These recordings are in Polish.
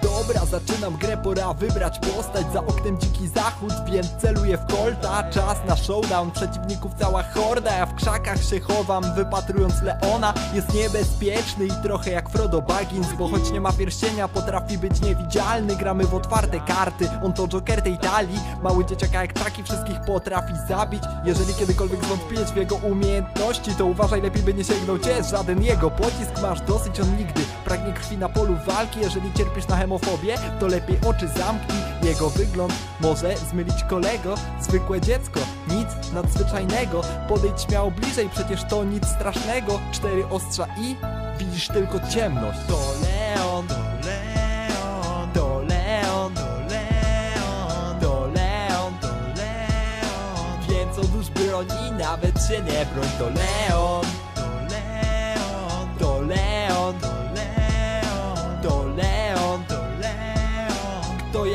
Don't Dobra, zaczynam grę, pora wybrać postać. Za oknem dziki zachód, więc celuję w kolta. Czas na showdown, przeciwników cała horda. Ja w krzakach się chowam, wypatrując Leona. Jest niebezpieczny i trochę jak Frodo Baggins Bo choć nie ma pierścienia, potrafi być niewidzialny. Gramy w otwarte karty, on to Joker tej talii. Mały dzieciaka jak taki wszystkich potrafi zabić. Jeżeli kiedykolwiek zwątpiłeś w jego umiejętności To uważaj, lepiej by nie sięgnął cię. Żaden jego pocisk masz dosyć, on nigdy Pragnie krwi na polu walki, jeżeli cierpisz na hemofobię To lepiej oczy zamknij, jego wygląd może zmylić kolego. Zwykłe dziecko, nic nadzwyczajnego. Podejdź śmiało bliżej, przecież to nic strasznego. Cztery ostrza i widzisz tylko ciemność. To Leon, to Leon, to Leon, to Leon, to Leon, to Leon. Więc odłóż broń i nawet się nie broń. To Leon,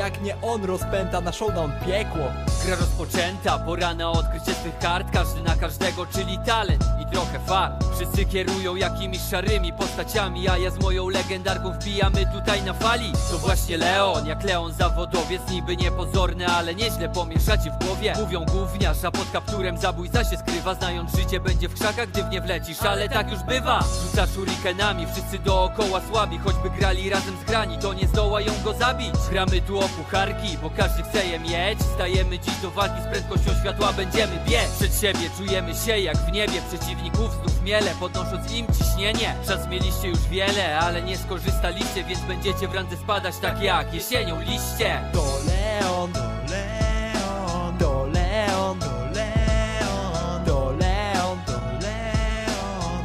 jak nie on rozpęta na showdown piekło. Gra rozpoczęta, pora na odkrycie swych kart Każdy na każdego, czyli talent i trochę far Wszyscy kierują jakimiś szarymi postaciami A ja z moją legendarką wbijamy tutaj na fali. To właśnie Leon, jak Leon zawodowiec Niby niepozorny, ale nieźle pomieszacie w głowie. Mówią gówniarz, a pod kapturem zabójca się skrywa Znając życie będzie w krzakach, gdy w nie wlecisz. Ale tak już bywa, rzuca shurikenami Wszyscy dookoła słabi, choćby grali razem z grani To nie zdołają go zabić. Gramy tu o pucharki, bo każdy chce je mieć. Stajemy dziś do walki z prędkością światła Będziemy biec. Przed siebie, czujemy się jak w niebie Przeciwników znów miele, podnosząc im ciśnienie Czas mieliście już wiele, ale nie skorzystaliście Więc będziecie w randze spadać tak jak jesienią liście To Leon, to Leon, to Leon, to Leon, to Leon, to Leon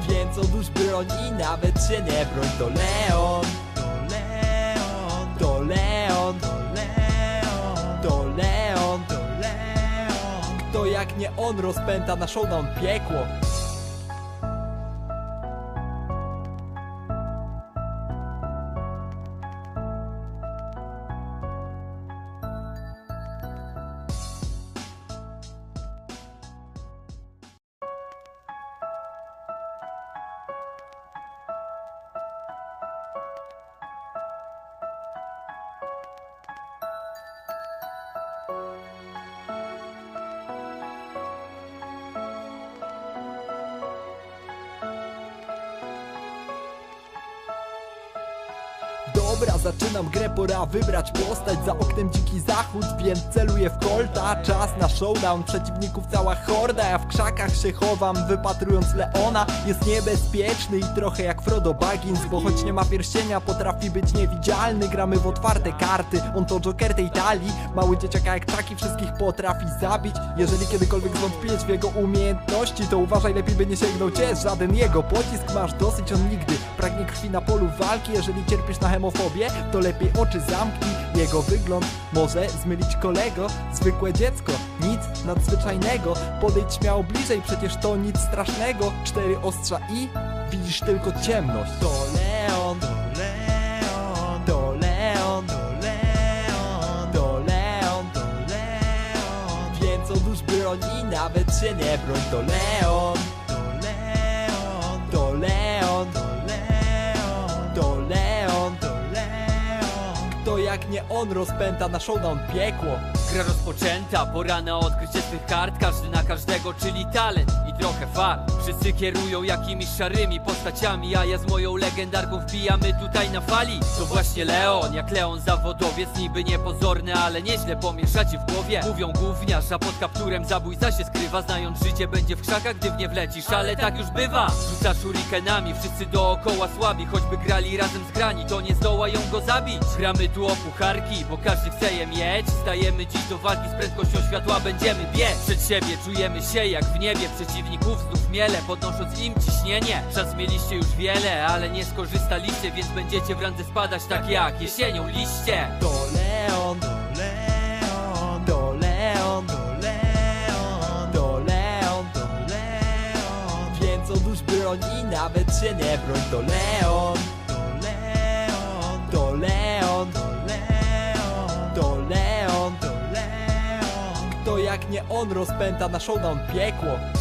Więc odłóż broń i nawet się nie broń To Leon, to Leon, to Leon, to Leon, to Leon, to Leon Kto jak nie on rozpęta na showdown piekło Dobra, zaczynam grę, pora wybrać postać. Za oknem dziki zachód, więc celuję w kolta. Czas na showdown, przeciwników cała horda. Ja w krzakach się chowam, wypatrując Leona. Jest niebezpieczny i trochę jak Frodo Baggins Bo choć nie ma pierścienia, potrafi być niewidzialny. Gramy w otwarte karty, on to Joker tej talii. Mały dzieciaka jak taki wszystkich potrafi zabić. Jeżeli kiedykolwiek zwątpiłeś w jego umiejętności To uważaj, lepiej by nie sięgnął cię. Żaden jego pocisk masz dosyć, on nigdy Pragnie krwi na polu walki, jeżeli cierpisz na hemofobię To lepiej oczy zamknij, jego wygląd może zmylić kolego. Zwykłe dziecko, nic nadzwyczajnego. Podejdź śmiało bliżej, przecież to nic strasznego. Cztery ostrza i widzisz tylko ciemność. To Leon, to Leon, to Leon, to Leon, to Leon, to Leon. Więc odłóż broń i nawet się nie broń. To Leon, Kto jak nie on rozpęta na showdown piekło. Gra rozpoczęta, pora na odkrycie swych kart Każdy na każdego, czyli talent i trochę far Wszyscy kierują jakimiś szarymi postaciami A ja z moją legendarką wbijamy tutaj na fali. To właśnie Leon, jak Leon zawodowiec Niby niepozorny, ale nieźle pomieszacie w głowie. Mówią gówniarz, a pod kapturem zabójca się skrywa Znając życie będzie w krzakach, gdy w nie wlecisz Ale tak już bywa, rzuca shurikenami Wszyscy dookoła słabi, choćby grali razem z grani To nie zdołają go zabić. Gramy tu o pucharki, bo każdy chce je mieć. Stajemy dziś do walki z prędkością światła Będziemy biec. Przed siebie, czujemy się jak w niebie Przeciwników znów miele, podnosząc im ciśnienie Czas mieliście już wiele, ale nie skorzystaliście Więc będziecie w randze spadać tak jak jesienią liście To Leon, to Leon, to Leon, to Leon, to Leon, to Leon Więc odłóż broń i nawet się nie broń To Leon, to Leon, to Leon, to Leon, to Leon, to Leon Kto jak nie on rozpęta na showdown piekło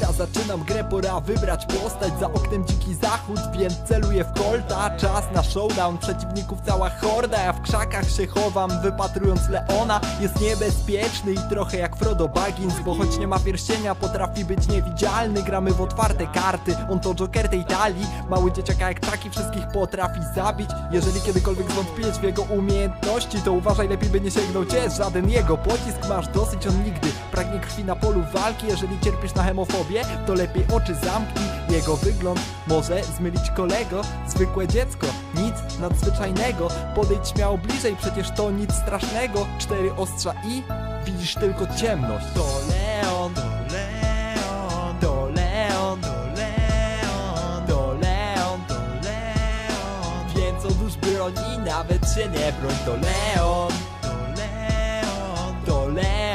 Dobra, zaczynam grę, pora wybrać postać. Za oknem dziki zachód, więc celuję w kolta. Czas na showdown, przeciwników cała horda. Ja w krzakach się chowam, wypatrując Leona. Jest niebezpieczny i trochę jak Frodo Baggins Bo choć nie ma pierścienia, potrafi być niewidzialny. Gramy w otwarte karty, on to Joker tej talii. Mały dzieciaka jak taki wszystkich potrafi zabić. Jeżeli kiedykolwiek zwątpiłeś w jego umiejętności To uważaj, lepiej by nie sięgnął cię. Żaden jego pocisk masz dosyć, on nigdy Pragnie krwi na polu walki. Jeżeli cierpisz na hemofobię, to lepiej oczy zamknij. Jego wygląd może zmylić kolego. Zwykłe dziecko, nic nadzwyczajnego. Podejdź śmiało bliżej, przecież to nic strasznego. Cztery ostrza i widzisz tylko ciemność. To Leon, to Leon, to Leon, to Leon, to Leon, to Leon. Więc odłóż broń nawet się nie broń. To Leon, to Leon, to Leon,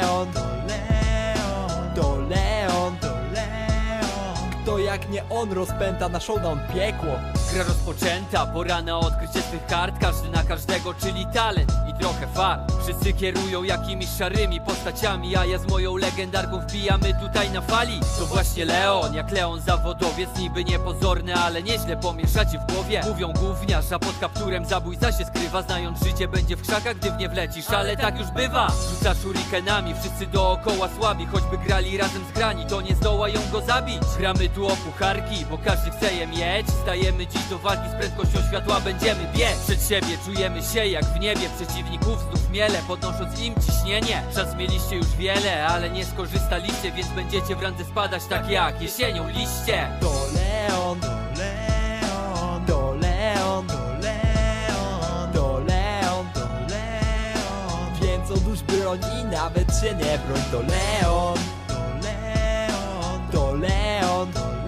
nie on rozpęta na showdown piekło Gra rozpoczęta, pora na odkrycie swych kart Każdy na każdego, czyli talent i trochę fart. Wszyscy kierują jakimiś szarymi postaciami A ja z moją legendarką wbijamy tutaj na fali. To właśnie Leon, jak Leon zawodowiec Niby niepozorny, ale nieźle pomieszacie w głowie. Mówią gówniarz, a pod kapturem zabójca się skrywa Znając życie będzie w krzakach, gdy w nie wlecisz Ale tak już bywa, rzuca shurikenami Wszyscy dookoła słabi, choćby grali razem z grani To nie zdołają go zabić. Gramy tu o pucharki, bo każdy chce je mieć Stajemy dziś do walki z prędkością światła Będziemy biec. Przed siebie, czujemy się jak w niebie. Przeciwników znów miele, podnosząc im ciśnienie. Czas mieliście już wiele, ale nie skorzystaliście Więc będziecie w randze spadać tak jak jesienią liście. To Leon, to Leon, to Leon, to Leon, to Leon, to Leon. Więc odłóż broń i nawet się nie broń. To Leon, to Leon, to Leon, to Leon,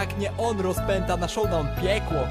jak nie on rozpęta na showdown piekło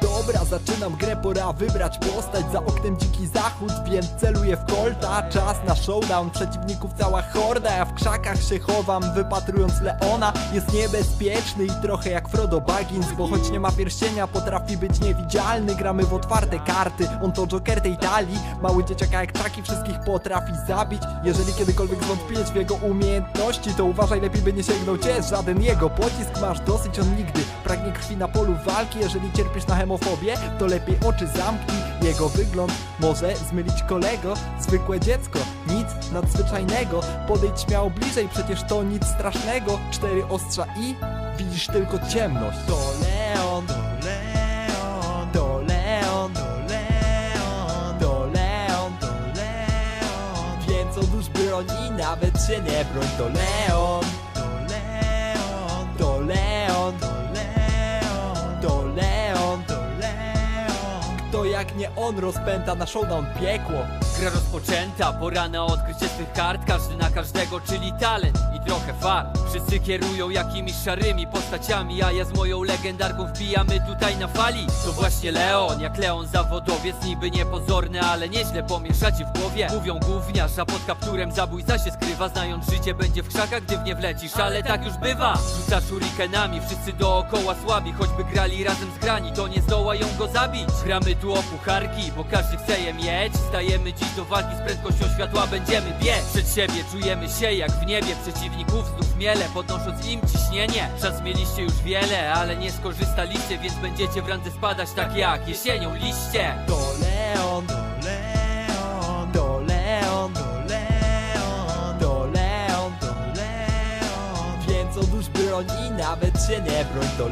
Don't Dobra, zaczynam grę, pora wybrać postać. Za oknem dziki zachód, więc celuję w kolta. Czas na showdown, przeciwników cała horda. Ja w krzakach się chowam, wypatrując Leona. Jest niebezpieczny i trochę jak Frodo Baggins Bo choć nie ma pierścienia, potrafi być niewidzialny. Gramy w otwarte karty, on to Joker tej talii. Mały dzieciaka jak taki wszystkich potrafi zabić. Jeżeli kiedykolwiek zwątpiłeś w jego umiejętności To uważaj, lepiej by nie sięgnął cię. Żaden jego pocisk masz dosyć, on nigdy Pragnie krwi na polu walki, jeżeli cierpisz na hemofobię To lepiej oczy zamknij. Jego wygląd może zmylić kolego. Zwykłe dziecko, nic nadzwyczajnego. Podejdź śmiało bliżej, przecież to nic strasznego. Cztery ostrza i widzisz tylko ciemność. To Leon, to Leon, to Leon, to Leon, to Leon, to Leon. Więc odłóż broń i nawet się nie broń. To Leon, Kto jak nie on rozpęta na showdown piekło. Gra rozpoczęta, pora na odkrycie swych kart Każdy na każdego, czyli talent trochę fart Wszyscy kierują jakimiś szarymi postaciami A ja z moją legendarką wbijamy tutaj na fali. To właśnie Leon, jak Leon zawodowiec Niby niepozorny, ale nieźle pomieszacie w głowie. Mówią gówniarz, a pod kapturem zabójca się skrywa Znając życie będzie w krzakach, gdy w nie wlecisz Ale tak już bywa, rzuca shurikenami Wszyscy dookoła słabi, choćby grali razem z grani To nie zdołają go zabić. Gramy tu o pucharki, bo każdy chce je mieć. Stajemy dziś do walki z prędkością światła Będziemy biec. Przed siebie, czujemy się jak w niebie Przeciwników znów miele, podnosząc im ciśnienie. Czas mieliście już wiele, ale nie skorzystaliście Więc będziecie w randze spadać tak jak jesienią liście. To Leon, to Leon, to Leon, to Leon, to Leon, to Leon. Więc odłóż broń i nawet się nie broń To